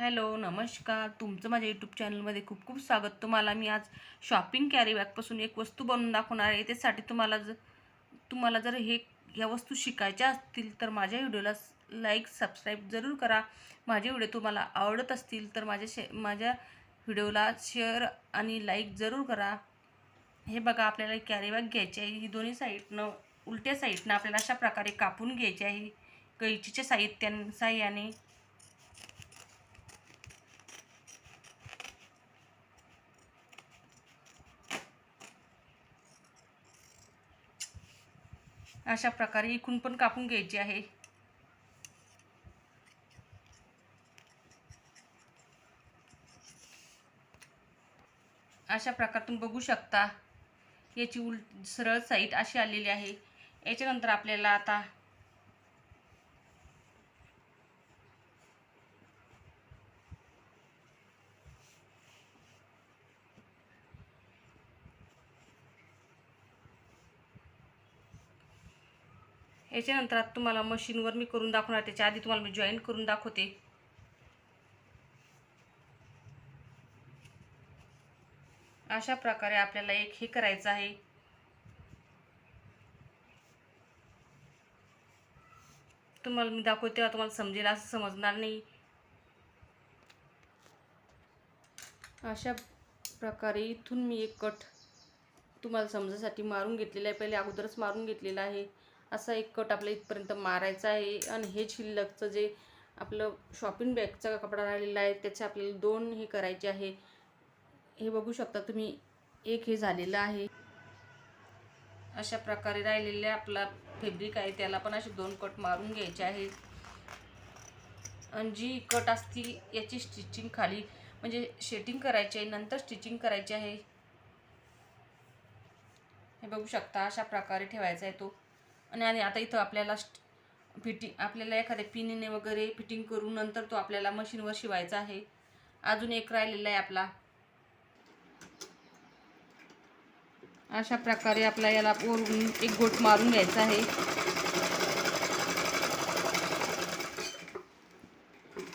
Hello नमस्कार. तुमचं माझ्या यूट्यूब चॅनलमध्ये खूप खूप स्वागत. तुम्हाला मी आज शॉपिंग कॅरीबॅगपासून एक वस्तू बनवून दाखवणार आहे. त्यासाठी तुम्हाला जर तुम्हाला जर हे ह्या वस्तू शिकायच्या असतील तर माझ्या व्हिडिओला लाईक सबस्क्राईब जरूर करा. माझे व्हिडिओ तुम्हाला आवडत असतील तर माझ्या शे माझ्या व्हिडिओला शेअर आणि लाईक जरूर करा. हे बघा आपल्याला कॅरीबॅग घ्यायची आहे. ही दोन्ही साईडनं उलट्या साईडनं आपल्याला अशा प्रकारे कापून घ्यायची आहे. कैचीच्या साहित्यां साह्याने अशा प्रकारे इकून पण कापून घ्यायची आहे. अशा प्रकारे तुम्ही बघू शकता. याची उल सरळ साईड अशी आलेली आहे. याच्यानंतर आपल्याला आता याच्यानंतर आता तुम्हाला मशीनवर मी करून दाखवणार त्याच्या आधी तुम्हाला मी जॉईन करून दाखवते. अशा प्रकारे आपल्याला एक हे करायचं आहे. तुम्हाला मी दाखवते तेव्हा तुम्हाला समजेल असं समजणार नाही. अशा प्रकारे इथून मी एक कट तुम्हाला समजासाठी मारून घेतलेला आहे. पहिले अगोदरच मारून घेतलेला आहे. असा एक कट आपल्या इथपर्यंत मारायचा आहे. आणि हे शिल्लकचं जे आपलं शॉपिंग बॅगचा कपडा राहिलेला आहे त्याचे आपल्याला दोन हे करायचे आहे. हे बघू शकता तुम्ही एक हे झालेलं आहे. अशा प्रकारे राहिलेले आपला फेब्रिक आहे त्याला पण असे दोन कट मारून घ्यायचे आहे. आणि जी कट असती याची स्टिचिंग खाली म्हणजे शेटिंग करायची आहे नंतर स्टिचिंग करायची आहे. हे बघू शकता अशा प्रकारे ठेवायचा आहे तो. आणि आणि आता इथं आपल्याला फिटिंग आपल्याला एखाद्या पिनीने वगैरे फिटिंग करून नंतर तो आपल्याला मशीनवर शिवायचा आहे. अजून एक राहिलेला आहे आपला. अशा प्रकारे आपला याला वरून एक गोट मारून घ्यायचा आहे.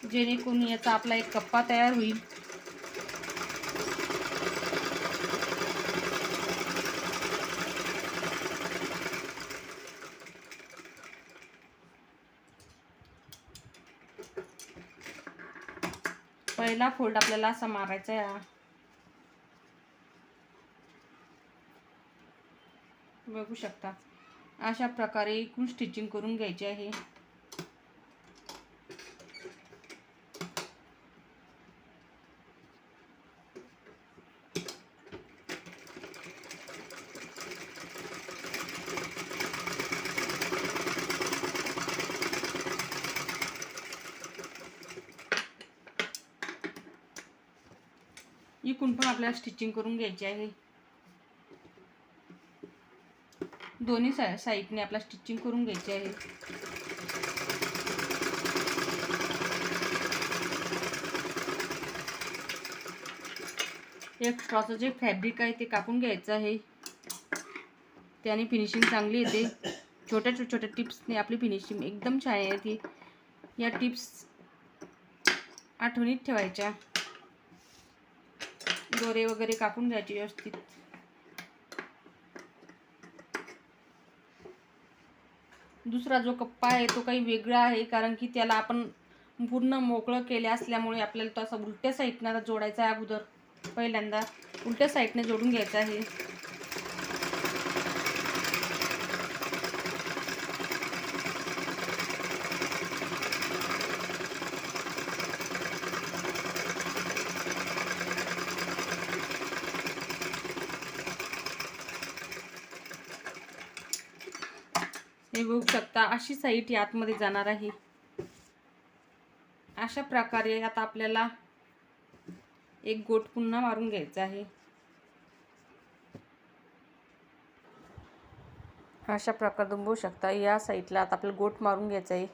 जेणेकरून याचा आपला एक कप्पा तयार होईल. पहिला फोल्ड आपल्याला असा मारायचा आहे बघू शकता. अशा प्रकारे इकडून स्टिचिंग करून घ्यायची आहे. इकून पण आपल्याला स्टिचिंग करून घ्यायची आहे. दोन्ही सा साईडने आपला स्टिचिंग करून घ्यायची आहे. एक्स्ट्राचं जे फॅब्रिक आहे ते कापून घ्यायचं आहे. त्याने फिनिशिंग चांगली येते. छोट्या छोट्या टिप्सने आपली फिनिशिंग एकदम छान येते. या टिप्स आठवणीत ठेवायच्या. दोरे वगैरे कापून घ्यायचे व्यवस्थित. दुसरा जो कप्पा आहे तो काही वेगळा आहे कारण की त्याला आपण पूर्ण मोकळं केले असल्यामुळे आपल्याला तो असा उलट्या साईडनं जोडायचा आहे अगोदर पहिल्यांदा. उलट्या साईडने जोडून घ्यायचा आहे. हे बघू शकता अशी साईट यातमध्ये जाणार आहे. अशा प्रकारे आता आपल्याला एक गोट पुन्हा मारून घ्यायचा आहे. अशा प्रकारे तुम्ही बघू शकता या साईडला आता आपल्याला गोट मारून घ्यायचा आहे.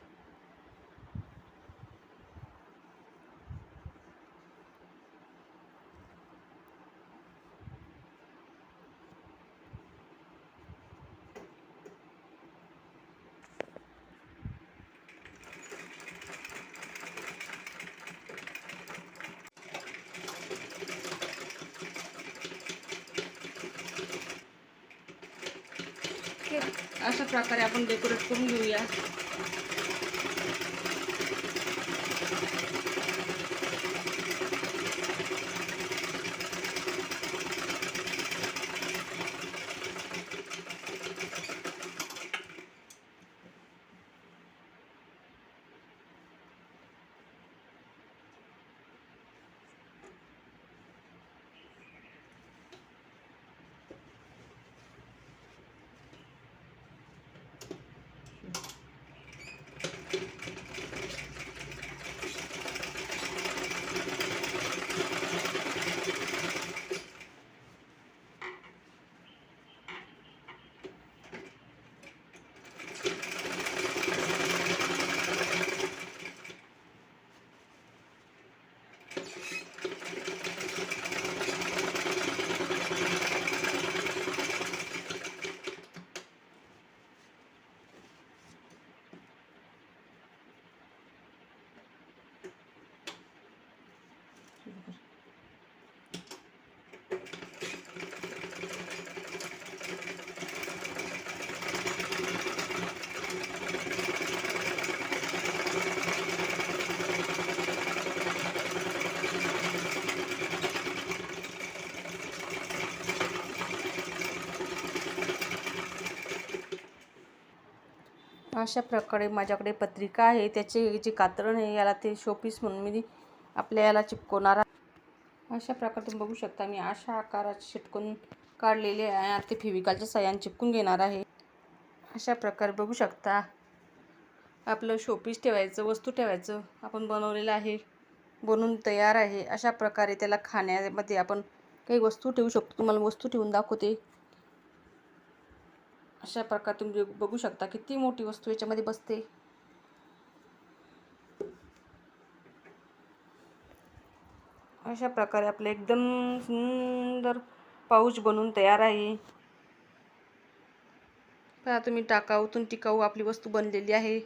अशा प्रकारे आपण डेकोरेट करून घेऊया. अशा प्रकारे माझ्याकडे पत्रिका आहे. त्याचे जे कातरण आहे याला ते शोपीस म्हणून मी आपल्या याला चिपकवणार अशा प्रकारे तुम्ही बघू शकता मी अशा आकाराचे चिटकून काढलेले आहे ते फेविकॉलच्या साह्याने चिपकून घेणार आहे. अशा प्रकारे बघू शकता आपलं शोपीस ठेवायचं वस्तू ठेवायचं आपण बनवलेलं आहे बनवून तयार आहे. अशा प्रकारे त्याला खाण्यामध्ये आपण काही वस्तू ठेवू शकतो. तुम्हाला वस्तू ठेवून दाखवते. अशा प्रकारे तुम्ही बघू शकता किती मोठी वस्तू याच्यामध्ये बसते. अशा प्रकारे आपलं एकदम सुंदर पाऊच बनवून तयार आहे. पहा तुम्ही टाकाऊतून टिकाऊ आपली वस्तू बनलेली आहे.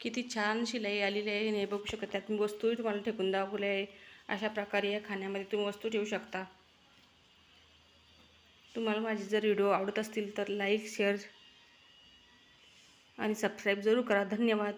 किती छान शिलाई आलेली आहे. हे बघू शकता त्यात मी वस्तूही तुम्हाला ठेकून दाखवल्या आहे. अशा प्रकारे या खाण्यामध्ये तुम्ही वस्तू ठेवू शकता. तुम्हाला माझे जर व्हिडिओ आवडत असतील तर लाईक शेअर आणि सबस्क्राईब जरूर करा. धन्यवाद.